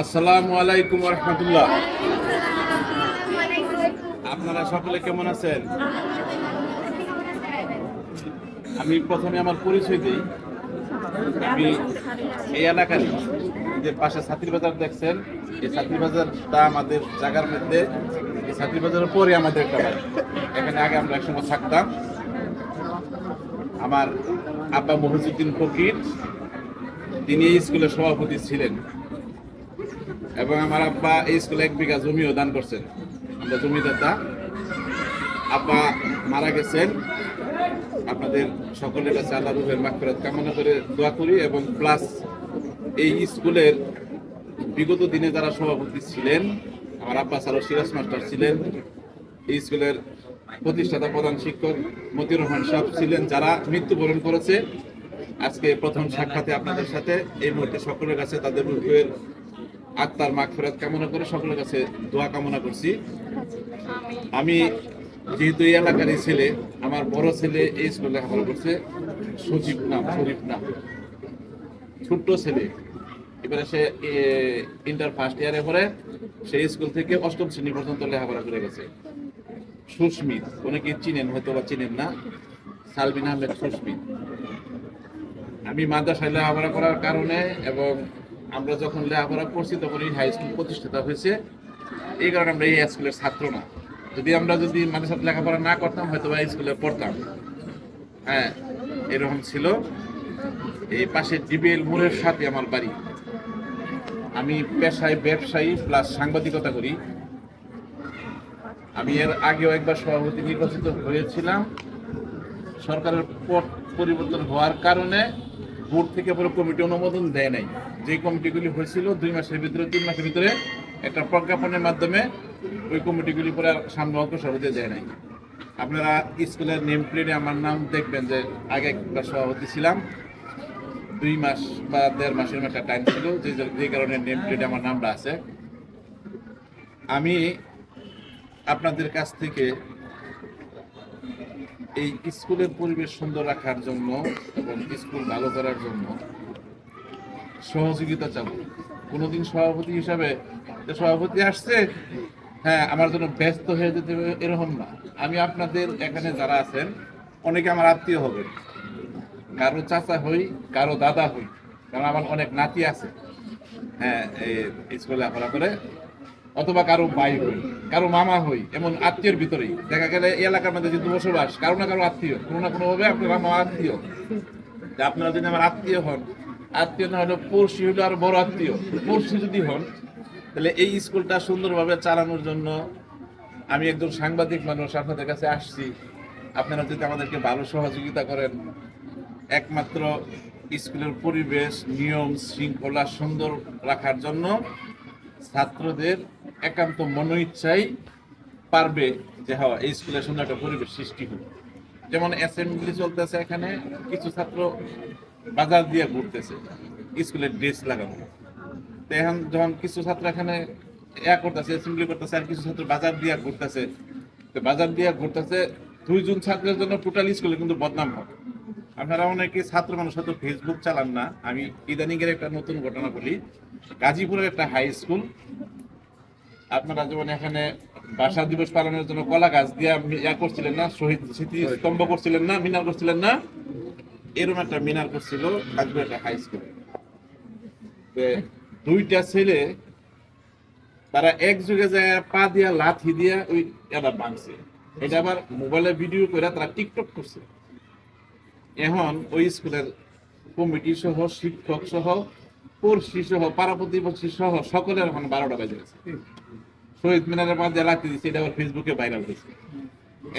আসসালামু আলাইকুম রাহমাতুল্লাহ। আপনারা সকলে কেমন আছেন? আমি প্রথমে আমার পরিচয় দিই। আমি এই এলাকার যে পাশে ছাত্রী বাজার দেখছেন, এই ছাত্রী বাজারটা আমাদের জায়গার মধ্যে, এই ছাত্রী বাজারের পরে আমাদের একটা বাড়ি। এখানে আগে আমরা একসময় থাকতাম। আমার আব্বা মহিজুদ্দিন ফকির তিনি এই স্কুলের সভাপতি ছিলেন। এবং আমার আব্বা এই স্কুলে এক বিঘা জমিও দান করছেন। আমরা জমিদাতা আব্বা মারা গেছেন। আপনাদের সকলের কাছে আল্লাহ রুহের মাগফিরাত কামনা করে দোয়া করি এবং প্লাস এই স্কুলের বিগত দিনে যারা সভাপতি ছিলেন, আমার আব্বা স্যার সিরাজ মাস্টার ছিলেন, এই স্কুলের প্রতিষ্ঠাতা প্রধান শিক্ষক মতিউর রহমান সাহেব ছিলেন যারা মৃত্যুবরণ করেছে। আজকে প্রথম সাক্ষাতে আপনাদের সাথে এই মুহূর্তে সকলের কাছে তাদের রুহের আত্মার মাগফিরাত কামনা করে সকলের কাছে দোয়া কামনা করছি। আমি যেহেতু এই এলাকারই ছেলে, আমার বড় ছেলে এই স্কুলে লেখাপড়া করছে, সজীব নাম শরীফ নাম। ছোট্ট ছেলে। এবারে সে ইন্টার ফার্স্ট ইয়ারে পরে সেই স্কুল থেকে অষ্টম শ্রেণি পর্যন্ত লেখাপড়া করে গেছে। সুস্মিত, অনেকে চিনেন হয়তো বা চিনেন না। সালবিন আহমেদ সুস্মিত। আমি মাদ্রাসায় লেখাপড়া করার কারণে এবং আমরা যখন লেখাপড়া করছি তখন এই হাই স্কুল প্রতিষ্ঠিত হয়েছে। এই কারণে আমরা এই স্কুলের ছাত্র না। যদি আমরা যদি মাদ্রাসাতে লেখাপড়া না করতাম, হয়তো বা স্কুলে পড়তাম। হ্যাঁ এরকম ছিল। এই পাশে ডিবিএল মোড়ের সাথে আমার বাড়ি। আমি পেশায় ব্যবসায়ী প্লাস সাংবাদিকতা করি। আমি এর আগেও একবার সভাপতি নির্বাচিত হয়েছিলাম। সরকারের পট পরিবর্তন হওয়ার কারণে বোর্ড থেকে পুরো কমিটি অনুমোদন দেয় নাই। যে কমিটিগুলি হয়েছিল, দুই মাসের ভিতরে, তিন মাসের ভিতরে একটা প্রজ্ঞাপনের মাধ্যমে ওই কমিটিগুলি পরে অগ্রসর হতে দেয় নাই। আপনারা স্কুলের নেম প্লেটে আমার নাম দেখবেন যে আগে একবার সভাপতি ছিলাম। দুই মাস বা দেড় মাসের একটা টাইম ছিল যে যে কারণে নেম প্লেটে আমার নামটা আছে। আমি আপনাদের কাছ থেকে এই স্কুলের পরিবেশ সুন্দর রাখার জন্য এবং স্কুল ভালো করার জন্য সহযোগিতা চাবো। কোনোদিন সভাপতি হিসাবে সভাপতি আসছে হ্যাঁ আমার জন্য ব্যস্ত হয়ে যেতে হবে এরকম না। আমি আপনাদের এখানে যারা আছেন, অনেকে আমার আত্মীয় হবে কারও চাচা হই, কারও দাদা হই, কারণ আমার অনেক নাতি আছে। হ্যাঁ এই স্কুলে আপনারা করে অথবা কারও ভাই হই, কারও মামা হই, এমন আত্মীয়ের ভিতরেই। দেখা গেলে এই এলাকার মধ্যে যেহেতু বসবাস কারও না কারও আত্মীয়, কোনো না কোনো ভাবে আপনারা আমার আত্মীয়। আপনারা যদি আমার আত্মীয় হন, আত্মীয় না হলে পড়শি হলে আরও বড় আত্মীয়। পড়শি যদি হন, তাহলে এই স্কুলটা সুন্দরভাবে চালানোর জন্য আমি একজন সাংবাদিক মানুষ আপনাদের কাছে আসছি। আপনারা যদি আমাদেরকে ভালো সহযোগিতা করেন, একমাত্র স্কুলের পরিবেশ, নিয়ম, শৃঙ্খলা সুন্দর রাখার জন্য ছাত্রদের একান্ত মনো ইচ্ছাই পারবে যে হ্যাঁ এই স্কুলে সুন্দর একটা পরিবেশ সৃষ্টি হোক। যেমন অ্যাসেম্বলি চলতেছে এখানে, কিছু ছাত্র বাজার দিয়ে ঘুরতেছে স্কুলের ড্রেস লাগানো। তো এখন যখন কিছু ছাত্র এখানে ইয়া করতেছে অ্যাসেম্বলি করতেছে, আর কিছু ছাত্র বাজার দিয়ে ঘুরতেছে, তো বাজার দিয়ে ঘুরতেছে, দুইজন ছাত্রের জন্য টোটাল স্কুলে কিন্তু বদনাম হবে। আপনারা অনেকে ছাত্র মানুষ হয়তো ফেসবুক চালান না। আমি ইদানিং এর একটা নতুন ঘটনা বলি। গাজীপুরের একটা হাই স্কুল আপনারা যেমন এখানে ভাষা দিবস পালনের জন্য কলা গাছ দিয়ে ইয়া করছিলেন না, শহীদ স্মৃতি স্তম্ভ করছিলেন না, মিনার করছিলেন না এরকম একটা মিনার করছিল একটা হাই স্কুল। দুইটা ছেলে তারা এক যুগে যায় পা দিয়া, লাথি দিয়া ওই এটা ভাঙছে। এটা আবার মোবাইলে ভিডিও করে তারা টিকটক করছে। এখন ওই স্কুলের কমিটি সহ, শিক্ষক সহ পড়শি সহ পাড়া প্রতিবেশী সহ সকলের এখন বারোটা বেজে গেছে। শহীদ মিনারের মধ্যে লাগতে দিচ্ছে এটা আবার ফেসবুকে ভাইরাল হয়েছে।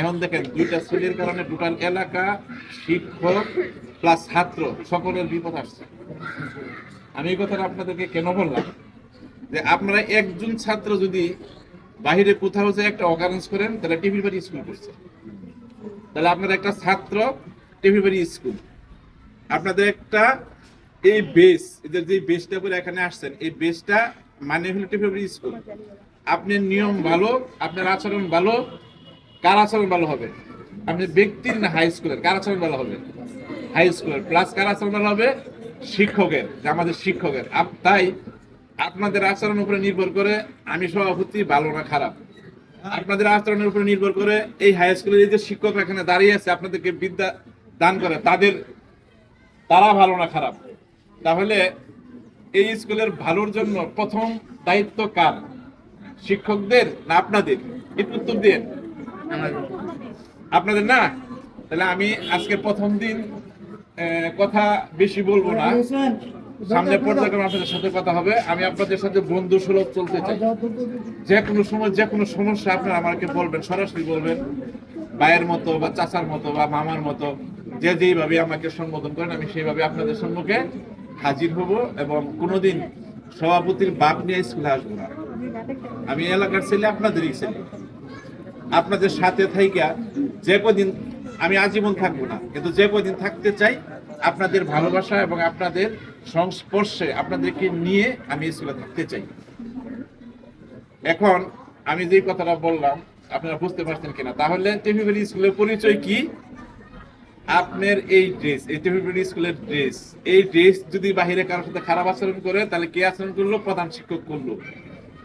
এখন দেখেন, দুইটা ছেলের কারণে টোটাল এলাকা, শিক্ষক প্লাস ছাত্র, সকলের বিপদ আসছে। আমি এই কথাটা আপনাদেরকে কেন বললাম? যে আপনারা একজন ছাত্র যদি বাহিরে কোথাও যে একটা অকারেন্স করেন, তাহলে টিভির বাড়ি স্কুল করছে। তাহলে আপনারা একটা ছাত্র টিভির বাড়ি স্কুল আপনাদের একটা এই বেস এদের যে বেসটা করে এখানে আসছেন, এই বেসটা মানে হলো স্কুল আপনার নিয়ম ভালো, আপনার আচরণ ভালো, কার আচরণ ভালো হবে? আপনি ব্যক্তির না হাই স্কুলের কার আচরণ ভালো হবে? হাই স্কুলের প্লাস কার আচরণ ভালো হবে? শিক্ষকের আমাদের শিক্ষকের। তাই আপনাদের আচরণ উপরে নির্ভর করে আমি সভাপতি, ভালো না খারাপ। আপনাদের আচরণের উপরে নির্ভর করে এই হাই স্কুলের যে শিক্ষক এখানে দাঁড়িয়ে আছে, আপনাদেরকে বিদ্যা দান করে, তাদের, তারা ভালো না খারাপ। তাহলে এই স্কুলের ভালোর জন্য প্রথম দায়িত্ব কার? শিক্ষকদের না আপনাদের? একটু উত্তর দিন। আপনাদের না? তাহলে আমি আজকে প্রথম দিন কথা বেশি বলব না। সামনে পর্যায়ক্রমে আপনাদের সাথে কথা হবে। আমি আপনাদের সাথে বন্ধু সুলভ চলতে চাই। যে কোনো সময়, যে কোনো সমস্যা আপনারা আমাকে বলবেন, সরাসরি বলবেন। ভাইয়ের মতো বা চাচার মতো বা মামার মতো, যে যেইভাবে আমাকে সম্বোধন করেন, আমি সেইভাবে আপনাদের সম্মুখে হাজির হব এবং কোনোদিন সভাপতির বাপ নিয়ে স্কুলে আসব না। আমি এলাকার ছেলে, আপনাদেরই ছেলে। আপনাদের সাথে থাইকা যে কদিন আমি আজীবন থাকব না, কিন্তু যে কদিন থাকতে চাই আপনাদের ভালোবাসা এবং আপনাদের সংস্পর্শে আপনাদেরকে নিয়ে আমি স্কুলে থাকতে চাই। এখন আমি যে কথাটা বললাম, আপনারা বুঝতে পারছেন কিনা? তাহলে টিভিবেরি স্কুলের পরিচয় কি? আপনার এই ড্রেস এই টিভিবেরি স্কুলের ড্রেস এই ড্রেস যদি বাহিরে কারোর সাথে খারাপ আচরণ করে তাহলে কে আচরণ করল? প্রধান শিক্ষক করল।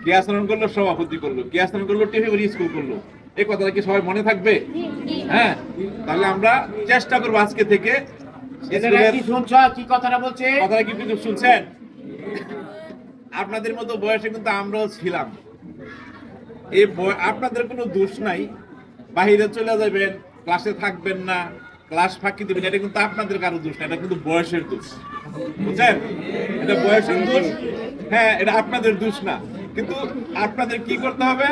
কে আচরণ করল? সভাপতি করল। কে আচরণ করল? টিভিবেরি স্কুল করল। এই কথাটা কি সবাই মনে থাকবে? হ্যাঁ? তাহলে আমরা চেষ্টা করব আজকে থেকে কি কথাটা বলছে? কথাটা কি শুনছেন? আপনাদের মতো বয়সে কিন্তু আমরাও ছিলাম। এই আপনাদের কোনো দোষ নাই। বাহিরে চলে যাবেন ক্লাসে থাকবেন না। ক্লাস ফাঁকি দিবেন, এটা কিন্তু আপনাদের কারও দোষ না, এটা কিন্তু বয়সের দোষ। বুঝছেন? এটা বয়সের দোষ। হ্যাঁ এটা আপনাদের দোষ না। কিন্তু আপনাদের কি করতে হবে?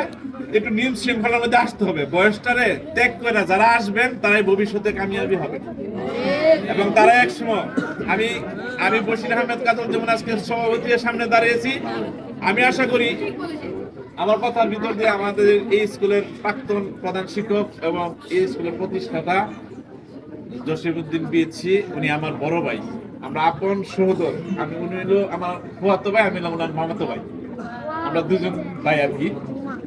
একটু নিয়ম শৃঙ্খলার মধ্যে আসতে হবে। বয়সটারে ত্যাগ করে যারা আসবেন, তারাই ভবিষ্যতে কামিয়াবি হবে এবং তারা এক সময়, আমি আমি বশির আহমেদ কাজল যেমন আজকে সভাপতির সামনে দাঁড়িয়েছি, আমি আশা করি আমার কথার ভিতর দিয়ে আমাদের এই স্কুলের প্রাক্তন প্রধান শিক্ষক এবং এই স্কুলের প্রতিষ্ঠাতা জসিমউদ্দিন বিএসসি উনি আমার বড় ভাই। আমরা আপন সহোদর, আমি, উনি হলো আমার ফুয়াতো ভাই, আমি হলাম ওনার মামাতো ভাই। আমরা দুজন ভাই আর কি।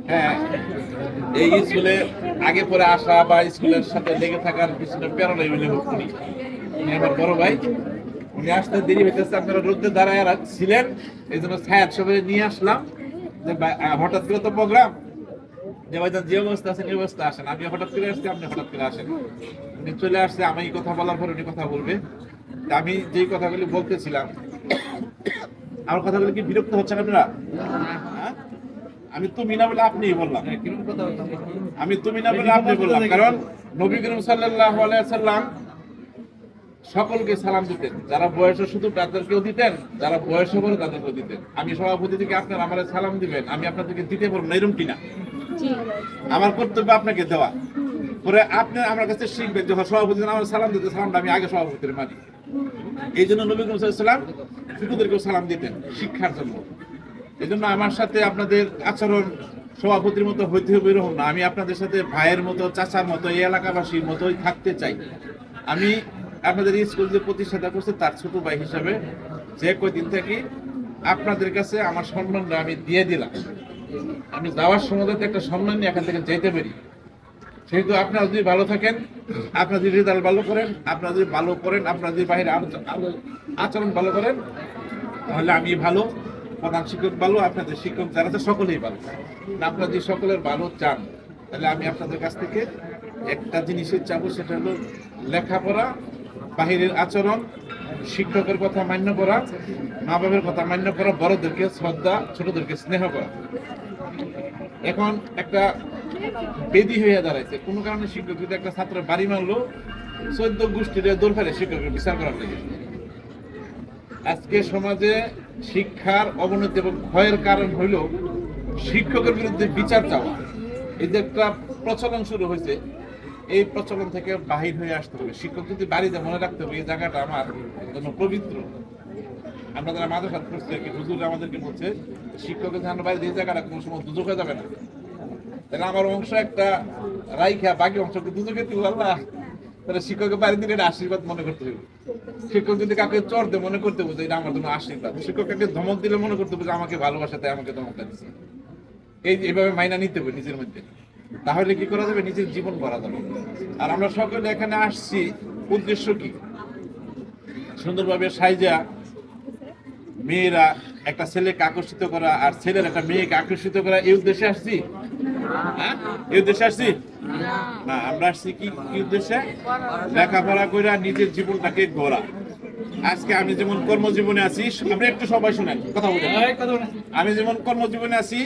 হ্যাঁ এই স্কুলে আগে পরে আসা বা স্কুলের সাথে লেগে থাকার পিছনে প্রেরণাই উনি উনি। উনি আমার বড় ভাই। উনি আসতে দেরি হইতেছে, আপনারা রোদে দাঁড়ায় ছিলেন এই জন্য ছায়াত সবাই নিয়ে আসলাম হঠাৎ করে তো প্রোগ্রাম যে ভাইজান যে অবস্থা আছে এই অবস্থা আসেন আমি হঠাৎ করে আসছি আপনি হঠাৎ করে আসেন। উনি চলে আসছে আমি কথা বলার পর উনি কথা বলবে। আমি যেই কথাগুলি বলতেছিলাম আমার কথাগুলো কি বিরক্ত হচ্ছেন আপনারা? হ্যাঁ? আমি তুমি না বলে আপনিই বললাম। আমি তুমি না বলে আপনি বললাম। কারণ নবী করিম সাল্লাল্লাহু আলাইহি সাল্লাম সকলকে সালাম দিতেন। যারা বয়সে শুধু তাদেরকেও দিতেন যারা বয়সে বড় তাদেরকেও দিতেন। আমি সভাপতি থেকে আপনার আমার সালাম দিবেন আমি আপনাদেরকে দিতে পারব না এরকম কিনা আমার কর্তব্য আপনাকে দেওয়া। পরে আপনি আমার কাছে শিখবেন যখন সভাপতি আমার সালাম দিতে, সালামটা আমি আগে সভাপতির মানি। এই জন্য নবী সাল্লাম শিশুদেরকেও সালাম দিতেন শিক্ষার জন্য। এই জন্য আমার সাথে আপনাদের আচরণ সভাপতির মতো হইতে হবে, এরকম না। আমি আপনাদের সাথে ভাইয়ের মতো, চাচার মতো, এই এলাকাবাসীর মতোই থাকতে চাই। আমি আপনাদের স্কুল যে প্রতিষ্ঠাতা করছে, তার ছোট ভাই হিসাবে যে কয়দিন থাকি আপনাদের কাছে আমার সম্মানটা আমি দিয়ে দিলাম। আমি যাওয়ার সময় একটা সম্মান নিয়ে এখান থেকে যেতে পারি। সেহেতু আপনারা যদি ভালো থাকেন, আপনারা যদি রেজাল্ট ভালো করেন, আপনারা যদি ভালো করেন, আপনারা যদি আলো- আচরণ ভালো করেন, তাহলে আমি ভালো, প্রধান শিক্ষক ভালো, আপনাদের শিক্ষক যারা আছে সকলেই ভালো। আপনারা যদি সকলের ভালো চান, তাহলে আমি আপনাদের কাছ থেকে একটা জিনিসের চাবো, সেটা হলো লেখাপড়া, বাহিরের আচরণ শিক্ষকের কথা মান্য করা মা বাবার কথা মান্য করা, বড়দেরকে শ্রদ্ধা, ছোটদেরকে স্নেহ করা। এখন একটা বেদি হয়ে দাঁড়াইছে। কোনো কারণে শিক্ষক যদি একটা ছাত্র বাড়ি মারলো, চোদ্দ গোষ্ঠীর দৌড় ফেলে শিক্ষকের বিচার করার লাগে। আজকে সমাজে শিক্ষার অবনতি এবং ক্ষয়ের কারণ হইল শিক্ষকের বিরুদ্ধে বিচার চাওয়া। এই যে একটা প্রচলন শুরু হয়েছে এই প্রচলন থেকে বাহির হয়ে আসতে হবে। শিক্ষক যদি বাড়িতে মনে রাখতে হবে, এই জায়গাটা আমার জন্য পবিত্র। আমরা যারা সাথে করছি আর কি হুজুর আমাদেরকে বলছে, শিক্ষকের ধান বাইরে এই জায়গাটা কোনো সময় দুজক হয়ে যাবে না। তাহলে আমার অংশ একটা রাইখা, বাকি অংশকে দুজকে তুই আল্লাহ। তাহলে শিক্ষকের বাড়ি দিলে এটা আশীর্বাদ মনে করতে হবে। শিক্ষক যদি কাউকে চর দে মনে করতে বুঝে, এটা আমার জন্য আশীর্বাদ। শিক্ষক কাউকে ধমক দিলে মনে করতে বুঝে, আমাকে ভালোবাসা, তাই আমাকে ধমকটা দিচ্ছে এই এইভাবে মাইনা নিতে হবে নিজের মধ্যে। তাহলে কি করা যাবে? নিজের জীবন করা যাবে। আর আমরা সকলে এখানে আসছি উদ্দেশ্য কি? সুন্দরভাবে সাইজা মেয়েরা একটা ছেলেকে আকর্ষিত করা আর ছেলের একটা মেয়েকে আকর্ষিত করা এই উদ্দেশ্যে আসছি? হ্যাঁ? এই উদ্দেশ্যে আসছি? না আমরা আসছি কি কি উদ্দেশ্যে? লেখাপড়া করে নিজের জীবনটাকে গড়া। আজকে আমি যেমন কর্মজীবনে আছি আপনি একটু সবাই শুনেন কথা বলেন। আমি যেমন কর্মজীবনে আছি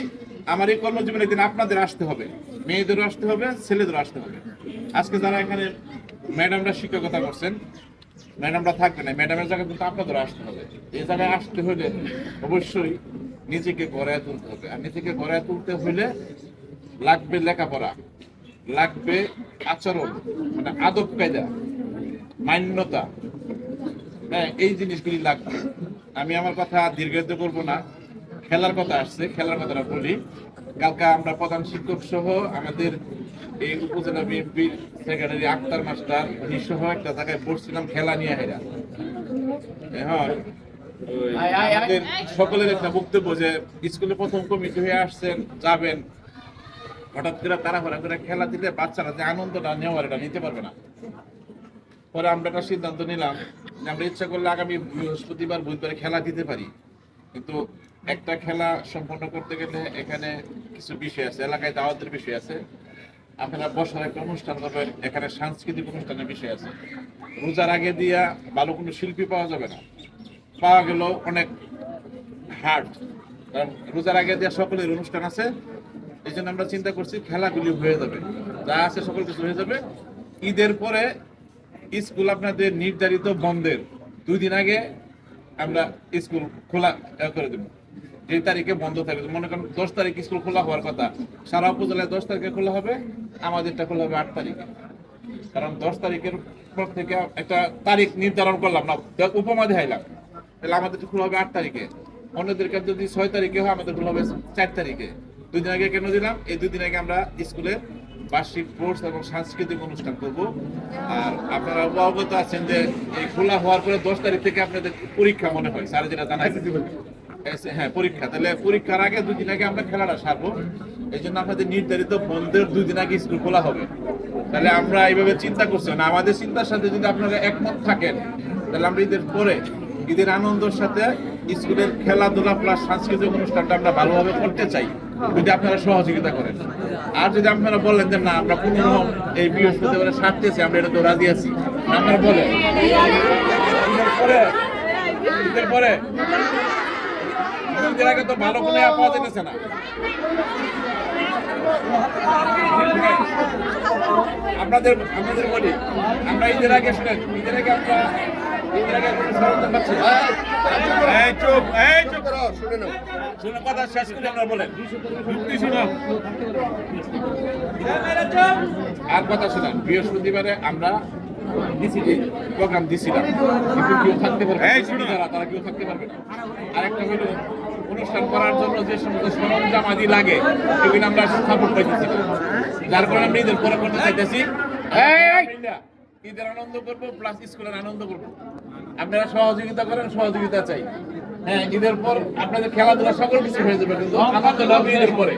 আমার এই কর্মজীবনে দিন আপনাদের আসতে হবে, মেয়েদেরও আসতে হবে, ছেলেদেরও আসতে হবে। আজকে যারা এখানে ম্যাডামরা শিক্ষকতা করছেন, ম্যাডামরা থাকবে না, ম্যাডামের জায়গায় কিন্তু আপনাদেরও আসতে হবে। এই জায়গায় আসতে হলে অবশ্যই নিজেকে গড়ায় তুলতে হবে। আর নিজেকে গড়ায় তুলতে হলে লাগবে লেখাপড়া, লাগবে আচরণ মানে আদব কায়দা, মান্যতা। হ্যাঁ এই জিনিসগুলি লাগবে। আমি আমার কথা দীর্ঘায়িত করব না। খেলার কথা আসছে খেলার কথাটা বলি। কালকে আমরা প্রধান শিক্ষক সহ আমাদের এই উপজেলা বিএনপির সেক্রেটারি আক্তার মাস্টার উনি সহ একটা জায়গায় পড়ছিলাম খেলা নিয়ে হেরা এখন। আমাদের সকলের একটা বক্তব্য যে স্কুলে প্রথম কমিটি হয়ে আসছেন যাবেন। হঠাৎ করে তাড়াহুড়া করে খেলা দিলে বাচ্চারা যে আনন্দটা নেওয়ার এটা নিতে পারবে না। পরে আমরা একটা সিদ্ধান্ত নিলাম যে আমরা ইচ্ছা করলে আগামী বৃহস্পতিবার বুধবারে খেলা দিতে পারি। কিন্তু একটা খেলা সম্পন্ন করতে গেলে এখানে কিছু বিষয় আছে, এলাকায় দাওয়াতের বিষয় আছে। আপনারা বসার একটা অনুষ্ঠান হবে এখানে সাংস্কৃতিক অনুষ্ঠানের বিষয় আছে। রোজার আগে দিয়া ভালো কোনো শিল্পী পাওয়া যাবে না। পাওয়া গেল অনেক হার্ড কারণ রোজার আগে দিয়া সকলের অনুষ্ঠান আছে এই জন্য আমরা চিন্তা করছি খেলাগুলি হয়ে যাবে। যা আছে সকল কিছু হয়ে যাবে। ঈদের পরে স্কুল আপনাদের নির্ধারিত বন্ধের দুই দিন আগে আমরা স্কুল খোলা করে দেবো। যে তারিখে বন্ধ থাকবে মনে করেন দশ তারিখ স্কুল খোলা হওয়ার কথা। সারা উপজেলায় দশ তারিখে খোলা হবে, আমাদেরটা খোলা হবে আট তারিখে। কারণ দশ তারিখের পর থেকে একটা তারিখ নির্ধারণ করলাম না উপমা দেখাইলাম তাহলে আমাদের খোলা হবে আট তারিখে। অন্যদেরকে যদি ছয় তারিখে হয়, আমাদের খোলা হবে চার তারিখে। দুই দিন আগে কেন দিলাম? এই দুই দিন আগে আমরা স্কুলের বার্ষিক কোর্স এবং সাংস্কৃতিক অনুষ্ঠান করব। আর আপনারা অবগত আছেন যে এই খোলা হওয়ার পরে দশ তারিখ থেকে আপনাদের পরীক্ষা মনে হয়। স্যার যেটা জানাই হ্যাঁ পরীক্ষা। তাহলে পরীক্ষার আগে দুই দিন আগে আমরা খেলাটা সারবো। এই জন্য আপনাদের নির্ধারিত বন্ধের দুই দিন আগে স্কুল খোলা হবে। তাহলে আমরা এইভাবে চিন্তা করছি না। আমাদের চিন্তার সাথে যদি আপনারা একমত থাকেন, তাহলে আমরা ঈদের পরে, ঈদের আনন্দের সাথে স্কুলের খেলাধুলা প্লাস সাংস্কৃতিক অনুষ্ঠানটা আমরা ভালোভাবে করতে চাই, যদি আপনারা সহযোগিতা করেন। আর যদি আপনারা বলেন যে, না, আমরা কোনো এই বৃহস্পতিবারে সারতেছি, আমরা এটা তো রাজি আছি। আপনারা বলেন। ঈদের পরে। আগে তো ভালো কোনো পাওয়া যেতেছে না। আপনাদের আপনাদের বলি আমরা ঈদের আগে শুনেন ঈদের আগে আমরা ঈদের আগে কোনো সরঞ্জাম পাচ্ছি এই চুপ এই চুপ শুনে নাও শুনে কথা শেষ করে আমরা বলেন। যুক্তি শুনো আর কথা শুনেন বৃহস্পতিবারে আমরা প্রোগ্রাম দিছিলাম। কিন্তু কেউ থাকতে পারবে তারা তারা কেউ থাকতে পারবে না। আরেকটা হলো অনুষ্ঠান করার জন্য যে সমস্ত সরঞ্জাম আদি লাগে সেগুলো আমরা সাপোর্ট পাইতেছি না। যার কারণে আমরা ঈদের পরে করতে চাইতেছি। ঈদের আনন্দ করব প্লাস স্কুলের আনন্দ করব। আপনারা সহযোগিতা করেন সহযোগিতা চাই। হ্যাঁ ঈদের পর আপনাদের খেলাধুলা সকল কিছু হয়ে যাবে কিন্তু হবে ঈদের পরে।